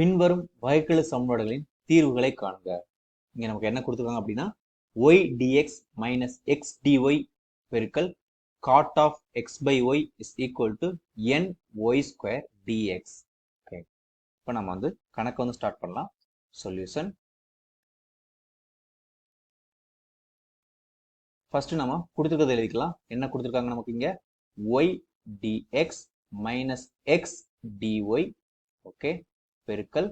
பின்வரும் வகைக்கெழு சமன்பாடுகளின் தீர்வுகளை காணுங்க. இங்க நமக்கு என்ன கொடுத்துருக்காங்க அப்படின்னா y dx minus x dy பெருக்கல் cot of x by y is equal to n y square dx okay இப்போ நம்ம வந்து கணக்கு வந்து ஸ்டார்ட் பண்ணலாம். சொல்யூஷன் ஃபர்ஸ்ட் நம்ம கொடுத்துருக்கதை எழுதிக்கலாம். என்ன கொடுத்துருக்காங்க நமக்கு இங்க? Y dx minus x dy okay பெருக்கல்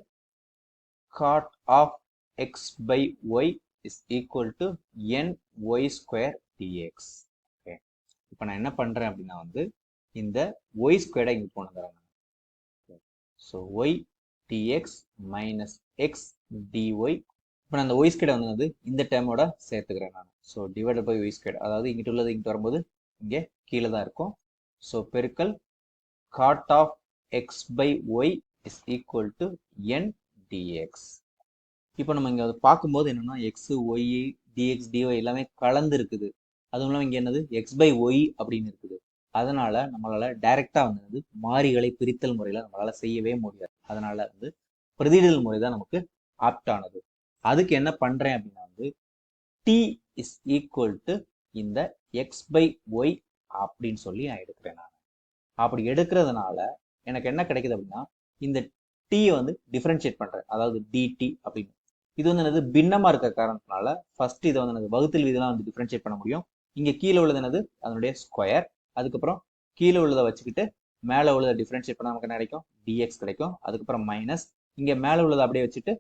cot of x by y is equal to n y square dx okay இப்போ நான் என்ன பண்ணுறேன் அப்படின்னா வந்து இந்த ஒய் ஸ்கொயர்டை இங்கே கொண்டு வந்துடுறேன் so y dx minus x dy இப்போ நான் அந்த ஒய் ஸ்கொயர்டை வந்து வந்து இந்த டேர்மோட சேர்த்துக்கிறேன் நான். So divided by y square அதாவது இங்கிட்ட உள்ளது இங்கிட்ட வரும்போது இங்கே கீழே தான் இருக்கும். ஸோ பெருக்கல் cot of x by y is equal to n dx இப்போ நம்ம இங்கே பார்க்கும்போது என்னென்னா எக்ஸு ஒய் டிஎக்ஸ் டிஒய் எல்லாமே கலந்து இருக்குது அதுவும் இல்லாமல் இங்கே என்னது? எக்ஸ் பை ஒய் அப்படின்னு இருக்குது. அதனால நம்மளால டைரக்டா வந்து மாறிகளை பிரித்தல் முறையில நம்மளால செய்யவே முடியாது. அதனால வந்து பிரதியிடல் முறை தான் நமக்கு ஆப்டானது அதுக்கு என்ன பண்றேன் அப்படின்னா வந்து டி இஸ் ஈக்குவல் டு இந்த எக்ஸ் பை ஒய் அப்படின்னு சொல்லி நான் எடுக்கிறேன் நான். அப்படி எடுக்கிறதுனால எனக்கு என்ன கிடைக்குது அப்படின்னா இந்த டீயை வந்து டிஃப்ரென்ஷியேட் பண்ணுறேன் அதாவது டிடி அப்படின்னு. இது வந்து என்னது? பின்னமாக இருக்க காரணத்தினால ஃபர்ஸ்ட் இதை வந்து என்னது? வகுத்தல் விதெல்லாம் வந்து டிஃப்ரென்ஷியேட் பண்ண முடியும். இங்கே கீழே உள்ளது என்னது? அதனுடைய ஸ்கொயர் அதுக்கப்புறம் கீழே உள்ளதை வச்சுக்கிட்டு மேலே உள்ளதை டிஃப்ரென்ஷியேட் பண்ண நமக்கு என்ன கிடைக்கும்? டிஎக்ஸ் கிடைக்கும். அதுக்கப்புறம் மைனஸ் இங்கே மேலே உள்ளதை அப்படியே வச்சுட்டு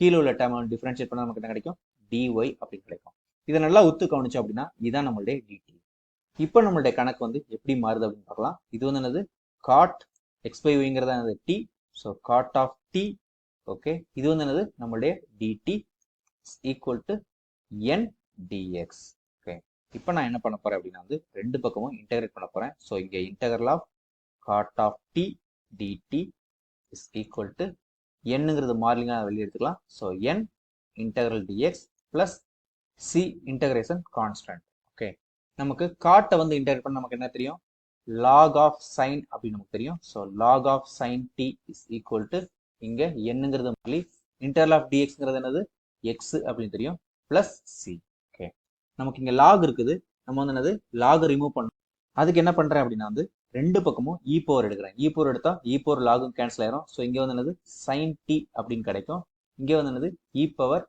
கீழே உள்ள டேர்ம் டிஃப்ரென்ஷியேட் பண்ண நமக்கு என்ன கிடைக்கும்? டிஒய் அப்படின்னு கிடைக்கும். இதை நல்லா உத்து கவனிச்சோம் அப்படின்னா இதுதான் நம்மளுடைய டிடி இப்போ நம்மளுடைய கணக்கு வந்து எப்படி மாறுது அப்படின்னு பார்க்கலாம். இது வந்து என்னது? காட் எக்ஸ் பை ஒய்ங்கிறதா என்னது? T so cot of t okay இது வந்து என்னது? நம்மளுடைய dt equal to n dx okay இப்போ நான் என்ன பண்ண போறேன் அப்படின்னா வந்து ரெண்டு பக்கமும் இன்டகிரேட் பண்ண போறேன். ஸோ இங்கே integral of cot of t dt is equal to என்னங்கிறது மாறிலிங்க வெளியே எடுத்துக்கலாம். So n integral dx plus c integration constant okay நமக்கு காட்டை வந்து இன்டகிரேட் பண்ண நமக்கு என்ன தெரியும்? லாக் ஆஃப் சைன் அப்படின்னு நமக்கு தெரியும். So log of sine t is equal to இங்க என்னங்கிறது மாறி இன்டர்ல் ஆஃப் டிஎக்ஸ்ங்கிறது என்னது? எக்ஸ் அப்படின்னு தெரியும். பிளஸ் சி ஓகே நமக்கு இங்கே லாக் இருக்குது. நம்ம வந்து என்னது? லாக் ரிமூவ் பண்ணணும். அதுக்கு என்ன பண்றேன் அப்படின்னா வந்து ரெண்டு பக்கமும் e இ பவர் எடுக்கிறேன். E இ பவர் எடுத்தா இ பவர் லாகும் கேன்சல் ஆயிரும். ஸோ இங்கே வந்து என்னது? சைன் டி அப்படின்னு கிடைக்கும். இங்கே வந்து என்னது? E power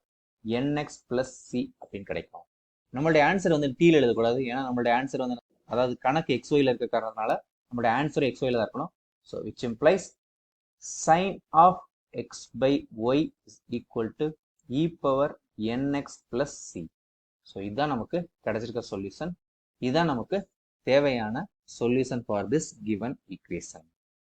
nx plus c அப்படின்னு கிடைக்கும். நம்மளுடைய ஆன்சர் வந்து டீல எழுதக்கூடாது. ஏன்னா நம்மளுடைய ஆன்சர் வந்து அதாவது கணக்கு எக்ஸ் ஒய்ல இருக்க காரணத்தினால நம்மளுடைய ஆன்சர் எக்ஸ் தான் இருக்கணும். So which implies sine of x by y is equal to e power nx plus c so இதுதான் நமக்கு கிடைச்சிருக்க சொல்யூஷன் இதுதான் நமக்கு தேவையான solution for this given equation